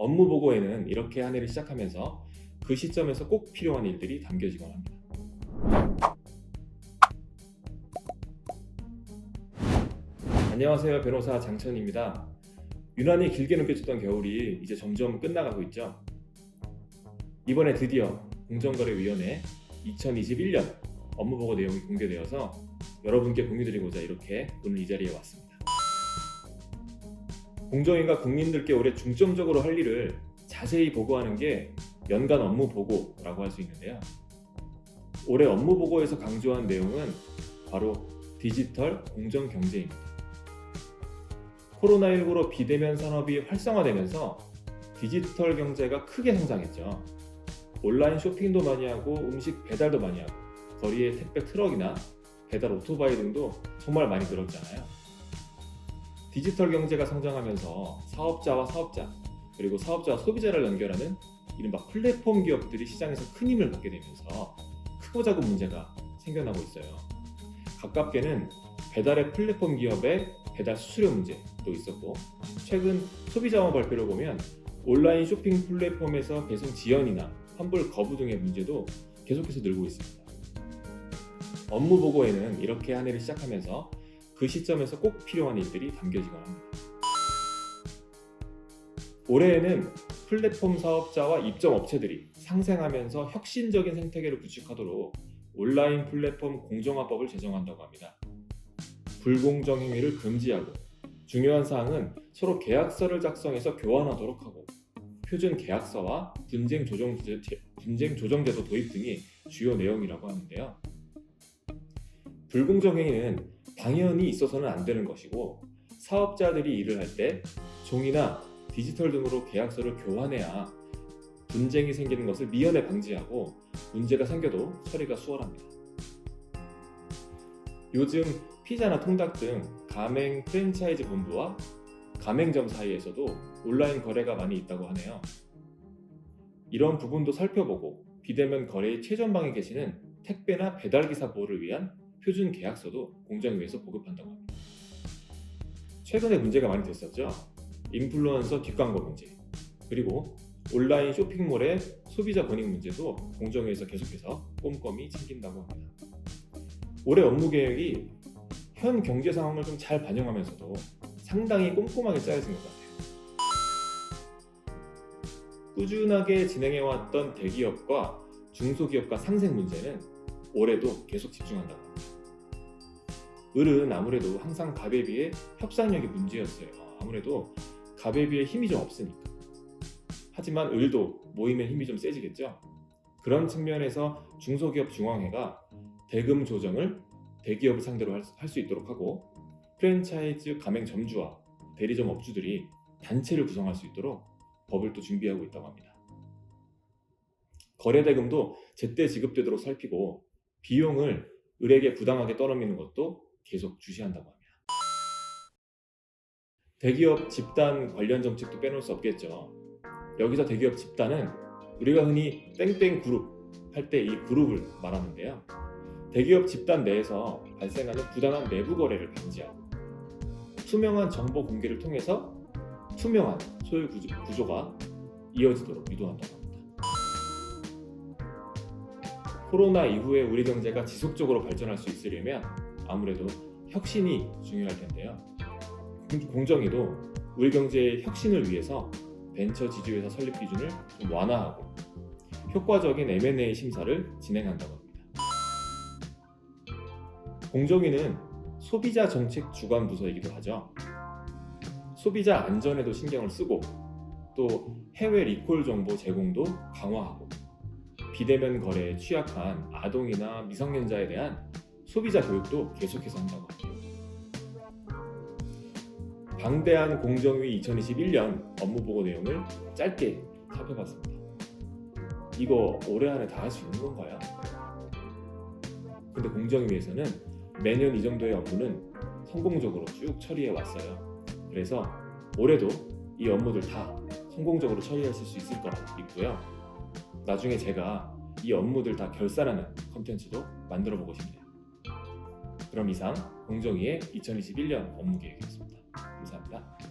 업무 보고에는 이렇게 한 해를 시작하면서 그 시점에서 꼭 필요한 일들이 담겨지곤 합니다. 안녕하세요. 변호사 장천입니다. 유난히 길게 느껴졌던 겨울이 이제 점점 끝나가고 있죠. 이번에 드디어 공정거래위원회 2021년 업무보고 내용이 공개되어서 여러분께 공유드리고자 이렇게 오늘 이 자리에 왔습니다. 공정위가 국민들께 올해 중점적으로 할 일을 자세히 보고하는 게 연간 업무 보고라고 할 수 있는데요. 올해 업무 보고에서 강조한 내용은 바로 디지털 공정 경제입니다. 코로나19로 비대면 산업이 활성화되면서 디지털 경제가 크게 성장했죠. 온라인 쇼핑도 많이 하고 음식 배달도 많이 하고 거리에 택배 트럭이나 배달 오토바이 등도 정말 많이 늘었잖아요. 디지털 경제가 성장하면서 사업자와 사업자 그리고 사업자와 소비자를 연결하는 이른바 플랫폼 기업들이 시장에서 큰 힘을 받게 되면서 크고 작은 문제가 생겨나고 있어요. 가깝게는 배달의 플랫폼 기업의 배달 수수료 문제도 있었고 최근 소비자원 발표를 보면 온라인 쇼핑 플랫폼에서 배송 지연이나 환불 거부 등의 문제도 계속해서 늘고 있습니다. 업무 보고에는 이렇게 한 해를 시작하면서 그 시점에서 꼭 필요한 일들이 담겨지곤 합니다. 올해에는 플랫폼 사업자와 입점 업체들이 상생하면서 혁신적인 생태계를 구축하도록 온라인 플랫폼 공정화법을 제정한다고 합니다. 불공정 행위를 금지하고 중요한 사항은 서로 계약서를 작성해서 교환하도록 하고 표준 계약서와 분쟁 조정 제- 분쟁 조정 제도 도입 등이 주요 내용이라고 하는데요. 불공정 행위는 당연히 있어서는 안 되는 것이고 사업자들이 일을 할 때 종이나 디지털 등으로 계약서를 교환해야 분쟁이 생기는 것을 미연에 방지하고 문제가 생겨도 처리가 수월합니다. 요즘 피자나 통닭 등 가맹 프랜차이즈 본부와 가맹점 사이에서도 온라인 거래가 많이 있다고 하네요. 이런 부분도 살펴보고 비대면 거래의 최전방에 계시는 택배나 배달기사 보호를 위한 표준 계약서도 공정위에서 보급한다고 합니다. 최근에 문제가 많이 됐었죠. 인플루언서 뒷광고 문제, 그리고 온라인 쇼핑몰의 소비자 권익 문제도 공정위에서 계속해서 꼼꼼히 챙긴다고 합니다. 올해 업무 계획이 현 경제 상황을 좀 잘 반영하면서도 상당히 꼼꼼하게 짜여진 것 같아요. 꾸준하게 진행해왔던 대기업과 중소기업과 상생 문제는 올해도 계속 집중한다고 합니다. 을은 아무래도 항상 갑에 비해 협상력이 문제였어요. 아무래도 갑에 비해 힘이 좀 없으니까. 하지만 을도 모이면 힘이 좀 세지겠죠. 그런 측면에서 중소기업 중앙회가 대금 조정을 대기업을 상대로 할 수 있도록 하고 프랜차이즈 가맹 점주와 대리점 업주들이 단체를 구성할 수 있도록 법을 또 준비하고 있다고 합니다. 거래 대금도 제때 지급되도록 살피고 비용을 을에게 부당하게 떠넘기는 것도 계속 주시한다고 합니다. 대기업 집단 관련 정책도 빼놓을 수 없겠죠. 여기서 대기업 집단은 우리가 흔히 땡땡 그룹 할 때 이 그룹을 말하는데요. 대기업 집단 내에서 발생하는 부당한 내부 거래를 방지하고 투명한 정보 공개를 통해서 투명한 소유 구조, 구조가 이어지도록 유도한다고 합니다. 코로나 이후에 우리 경제가 지속적으로 발전할 수 있으려면 아무래도 혁신이 중요할 텐데요. 공- 공정위도 우리 경제의 혁신을 위해서 벤처 지주회사 설립 기준을 좀 완화하고 효과적인 M&A 심사를 진행한다고 합니다. 공정위는 소비자 정책 주관 부서이기도 하죠. 소비자 안전에도 신경을 쓰고 또 해외 리콜 정보 제공도 강화하고 비대면 거래에 취약한 아동이나 미성년자에 대한 소비자 교육도 계속해서 한다고 합니다. 방대한 공정위 2021년 업무 보고 내용을 짧게 살펴봤습니다. 이거 올해 안에 다 할 수 있는 건가요? 근데 공정위에서는 매년 이 정도의 업무는 성공적으로 쭉 처리해 왔어요. 그래서 올해도 이 업무들 다 성공적으로 처리하실 수 있을 거라 믿고요. 나중에 제가 이 업무들 다 결산하는 컨텐츠도 만들어 보고 싶네요. 그럼 이상 공정위의 2021년 업무 계획이었습니다. 감사합니다.